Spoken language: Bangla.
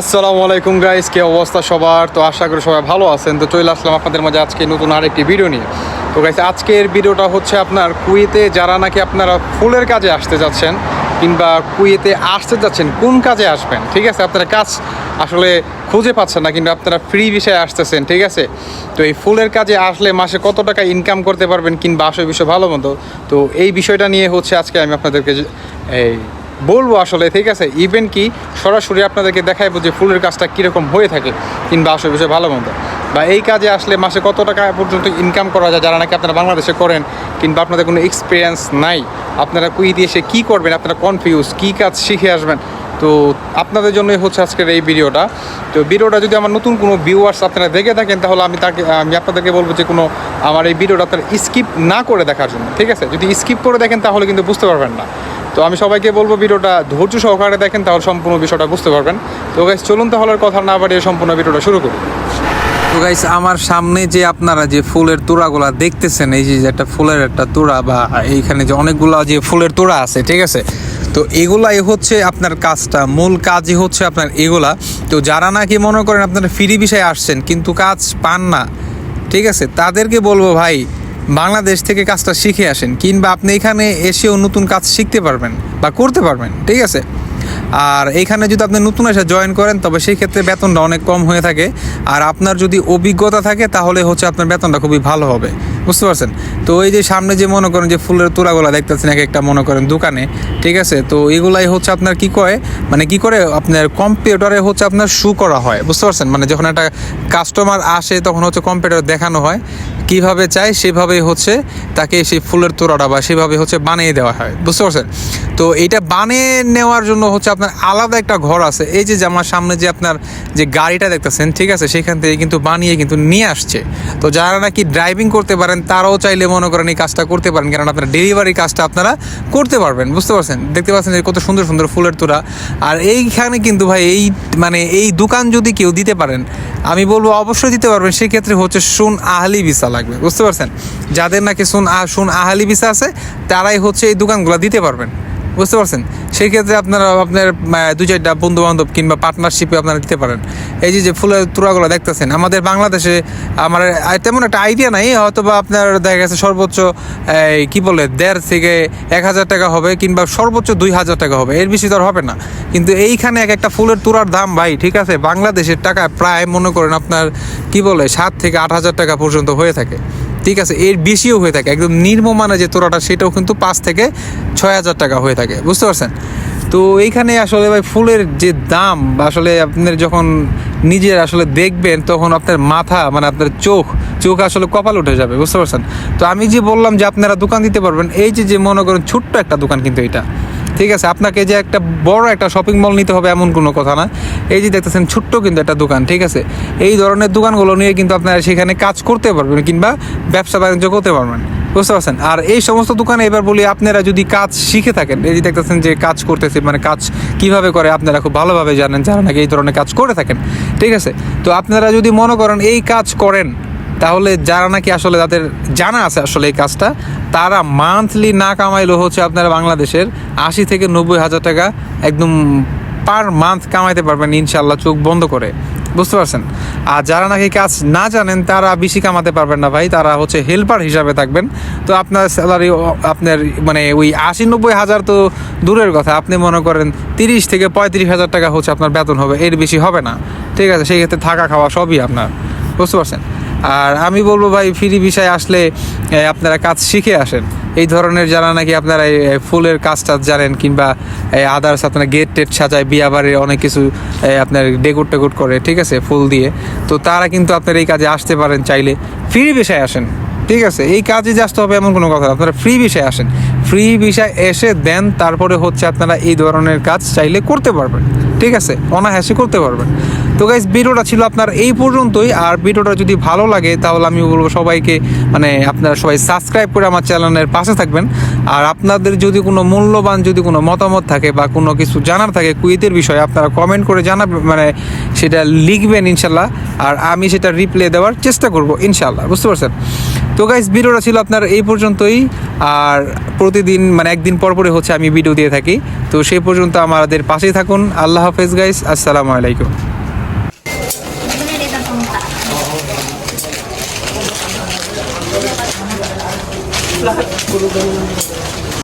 আসসালামু আলাইকুম গাইস কি অবস্থা সবার? তো আশা করি সবাই ভালো আছেন। তো চলে আসলাম আপনাদের মাঝে আজকে নতুন আরেকটি ভিডিও নিয়ে। তো গাইস আজকের ভিডিওটা হচ্ছে আপনার কুয়েতে যারা নাকি আপনারা ফুলের কাজে আসতে যাচ্ছেন কিংবা কুয়েতে আসতে যাচ্ছেন, কোন কাজে আসবেন? ঠিক আছে? আপনারা কাজ আসলে খুঁজে পাচ্ছেন না কিন্তু আপনারা ফ্রি বিষয়ে আসতেছেন, ঠিক আছে? তো এই ফুলের কাজে আসলে মাসে কত টাকা ইনকাম করতে পারবেন কিংবা আসলে বিষয় ভালো মতো তো এই বিষয়টা নিয়ে হচ্ছে আজকে আমি আপনাদেরকে এই বলব আসলে, ঠিক আছে? ইভেন কি সরাসরি আপনাদেরকে দেখাইবো যে ফুলের কাজটা কীরকম হয়ে থাকে কিংবা আসলে বিষয় ভালো মন্দ। বা এই কাজে আসলে মাসে কত টাকা পর্যন্ত ইনকাম করা যায়, যারা নাকি আপনারা বাংলাদেশে করেন কিংবা আপনাদের কোনো এক্সপিরিয়েন্স নাই, আপনারা কুই দিয়ে এসে কী করবেন, আপনারা কনফিউজ কী কাজ শিখে আসবেন? তো আপনাদের জন্যই হচ্ছে আজকের এই ভিডিওটা। তো ভিডিওটা যদি আমার নতুন কোনো ভিউয়ার্স আপনারা দেখে থাকেন, তাহলে আমি তাকে, আমি আপনাদেরকে বলব যে কোনো আমার এই ভিডিওটা আপনারা স্কিপ না করে দেখার জন্য, ঠিক আছে? যদি স্কিপ করে দেখেন, তাহলে কিন্তু বুঝতে পারবেন না। তো আমি সবাইকে বলব ভিডিওটা ধৈর্য সহকারে দেখেন, তাহলে সম্পূর্ণ বিষয়টা বুঝতে পারবেন। তো গাইস চলুন তাহলে কথা না বাড়িয়ে সম্পূর্ণ ভিডিওটা শুরু করি। তো গাইস আমার সামনে যে আপনারা যে ফুলের তোড়াগুলা দেখতেছেন, এই যে একটা ফুলের একটা তোড়া বা এইখানে যে অনেকগুলা যে ফুলের তোড়া আছে, ঠিক আছে? তো এগুলাই হচ্ছে আপনার কাজটা, মূল কাজই হচ্ছে আপনার এগুলা। তো যারা নাকি মনে করেন আপনারা ফ্রি বিষয়ে আসছেন, কিন্তু কাজ পান না, ঠিক আছে? তাদেরকে বলব ভাই বাংলাদেশ থেকে কাজটা শিখে আসেন, কিংবা আপনি এখানে এসেও নতুন কাজ শিখতে পারবেন বা করতে পারবেন, ঠিক আছে? আর এখানে যদি আপনি নতুন এসে জয়েন করেন, তবে সেই ক্ষেত্রে বেতনটা অনেক কম হয়ে থাকে। আর আপনার যদি অভিজ্ঞতা থাকে, তাহলে হচ্ছে আপনার বেতনটা খুবই ভালো হবে। বুঝতে পারছেন? তো এই যে সামনে যে মনে করেন যে ফুলের তোড়াগুলো দেখতেছেন, এক একটা মনে করেন দোকানে, ঠিক আছে? তো এগুলাই হচ্ছে আপনার কি করে মানে কি করে আপনার কম্পিউটারে হচ্ছে আপনার শু করা হয়, বুঝতে পারছেন? মানে যখন একটা কাস্টমার আসে, তখন হচ্ছে কম্পিউটার দেখানো হয়, কীভাবে চাই সেভাবেই হচ্ছে তাকে সেই ফুলের তোড়াটা বা সেভাবে হচ্ছে বানিয়ে দেওয়া হয়, বুঝতে পারছেন? তো এটা বানিয়ে নেওয়ার জন্য হচ্ছে আপনার আলাদা একটা ঘর আছে। এই যে আমার সামনে যে আপনার যে গাড়িটা দেখতেছেন, ঠিক আছে? সেখান থেকে কিন্তু বানিয়ে কিন্তু নিয়ে আসছে। তো যারা নাকি ড্রাইভিং করতে পারেন, তারাও চাইলে মনে করেন এই কাজটা করতে পারেন, কারণ আপনার ডেলিভারি কাজটা আপনারা করতে পারবেন, বুঝতে পারছেন? দেখতে পাচ্ছেন যে কত সুন্দর সুন্দর ফুলের তোরা আর এইখানে কিন্তু ভাই, এই মানে এই দোকান যদি কেউ দিতে পারেন, আমি বলব অবশ্যই দিতে পারবেন। সেক্ষেত্রে হচ্ছে সুন আহালি ভিসা লাগবে, বুঝতে পারছেন? যাদের নাকি সুন সুন আহলি ভিসা আছে, তারাই হচ্ছে এই দোকানগুলো দিতে পারবেন। বুঝতে পারছেন? সেই ক্ষেত্রে আপনারা আপনার আহ, দু চারটা বন্ধু বান্ধব কিংবা পার্টনারশিপে আপনারা দিতে পারেন। এই যে যে ফুলের তুরাগুলো দেখতেছেন আমাদের বাংলাদেশে আমার তেমন একটা আইডিয়া নাই হয়তো বা আপনার দেখা গেছে সর্বোচ্চ কি বলে দেড় থেকে এক হাজার টাকা হবে কিংবা সর্বোচ্চ দুই হাজার টাকা হবে এর বেশি তো আর হবে না। কিন্তু এইখানে এক একটা ফুলের তুরার দাম ভাই ঠিক আছে? বাংলাদেশের টাকা প্রায় মনে করেন আপনার কি বলে সাত থেকে আট হাজার টাকা পর্যন্ত হয়ে থাকে। ঠিক আছে? এর বেশিও হয়ে থাকে। একদম নির্মমানে যে তোরাটা সেটাও কিন্তু পাঁচ থেকে ছয় হাজার টাকা হয়ে থাকে, বুঝতে পারছেন? তো এইখানে আসলে ভাই ফুলের যে দাম আসলে আপনার যখন নিজের আসলে দেখবেন, তখন আপনার মাথা মানে আপনার চোখ চোখ আসলে কপাল উঠে যাবে, বুঝতে পারছেন? তো আমি যে বললাম যে আপনারা দোকান দিতে পারবেন, এই যে যে মনে করেন ছোট্ট একটা দোকান কিন্তু এটা। ঠিক আছে, আপনাকে যে একটা বড় একটা শপিং মল নিতে হবে এমন কোনো কথা না। এই যে দেখতেছেন ছোট্ট কিন্তু একটা দোকান, ঠিক আছে? এই ধরনের দোকানগুলো নিয়ে কিন্তু আপনারা সেখানে কাজ করতে পারবেন কিংবা ব্যবসা বাণিজ্য করতে পারবেন, বুঝতে পারছেন? আর এই সমস্ত দোকানে এবার বলি আপনারা যদি কাজ শিখে থাকেন, এই যে দেখতেছেন যে কাজ করতেছে মানে কাজ কীভাবে করে আপনারা খুব ভালোভাবে জানেন যারা নাকি এই ধরনের কাজ করে থাকেন, ঠিক আছে? তো আপনারা যদি মনে করেন এই কাজ করেন তাহলে যারা নাকি আসলে তাদের জানা আছে আসলে এই কাজটা, তারা মান্থলি না কামাইলেও হচ্ছে আপনারা বাংলাদেশের আশি থেকে নব্বই হাজার টাকা একদম পার মান্থ কামাইতে পারবেন ইনশাল্লাহ চোখ বন্ধ করে। বুঝতে পারছেন? আর যারা নাকি কাজ না জানেন, তারা বেশি কামাতে পারবেন না ভাই, তারা হচ্ছে হেল্পার হিসাবে থাকবেন। তো আপনার স্যালারি আপনার মানে ওই আশি নব্বই হাজার তো দূরের কথা, আপনি মনে করেন তিরিশ থেকে পঁয়ত্রিশ হাজার টাকা হচ্ছে আপনার বেতন হবে, এর বেশি হবে না। ঠিক আছে, সেই ক্ষেত্রে থাকা খাওয়া সবই আপনার। বুঝতে পারছেন? আর আমি বলব ভাই, ফ্রি বিষয়ে আসলে আপনারা কাজ শিখে আসেন। এই ধরনের যারা নাকি আপনারা ফুলের কাজ টাজ জানেন কিংবা আদার্স আপনার গেট টেট সাজায়, বিয়া বাড়ির অনেক কিছু আপনার ডেকুট টেকুট করে, ঠিক আছে, ফুল দিয়ে। তো তারা কিন্তু আপনার এই কাজে আসতে পারেন চাইলে। ফ্রি বিষয়ে আসেন, ঠিক আছে? এই কাজে যে আসতে হবে এমন কোনো কথা আপনারা ফ্রি বিষয়ে আসেন। ফ্রি বিষয় এসে দেন, তারপরে হচ্ছে আপনারা এই ধরনের কাজ চাইলে করতে পারবেন, ঠিক আছে? অনায়াসে করতে পারবেন। তো গাইজ ভিডিওটা ছিল আপনার এই পর্যন্তই। আর ভিডিওটা যদি ভালো লাগে, তাহলে আমি বলব সবাইকে মানে আপনারা সবাই সাবস্ক্রাইব করে আমার চ্যানেলের পাশে থাকবেন। আর আপনাদের যদি কোনো মূল্যবান যদি কোনো মতামত থাকে বা কোনো কিছু জানার থাকে কুইতের বিষয়ে, আপনারা কমেন্ট করে জানাবেন মানে সেটা লিখবেন ইনশাল্লাহ। আর আমি সেটা রিপ্লে দেওয়ার চেষ্টা করব ইনশাল্লাহ, বুঝতে পারছেন? তো গাইজ ভিডিওটা ছিল আপনার এই পর্যন্তই। আর প্রতিদিন মানে একদিন পর পরে হচ্ছে আমি ভিডিও দিয়ে থাকি। তো সেই পর্যন্ত আমাদের পাশেই থাকুন। আল্লাহ হাফেজ গাইস আসসালামু আলাইকুম। kulugan ng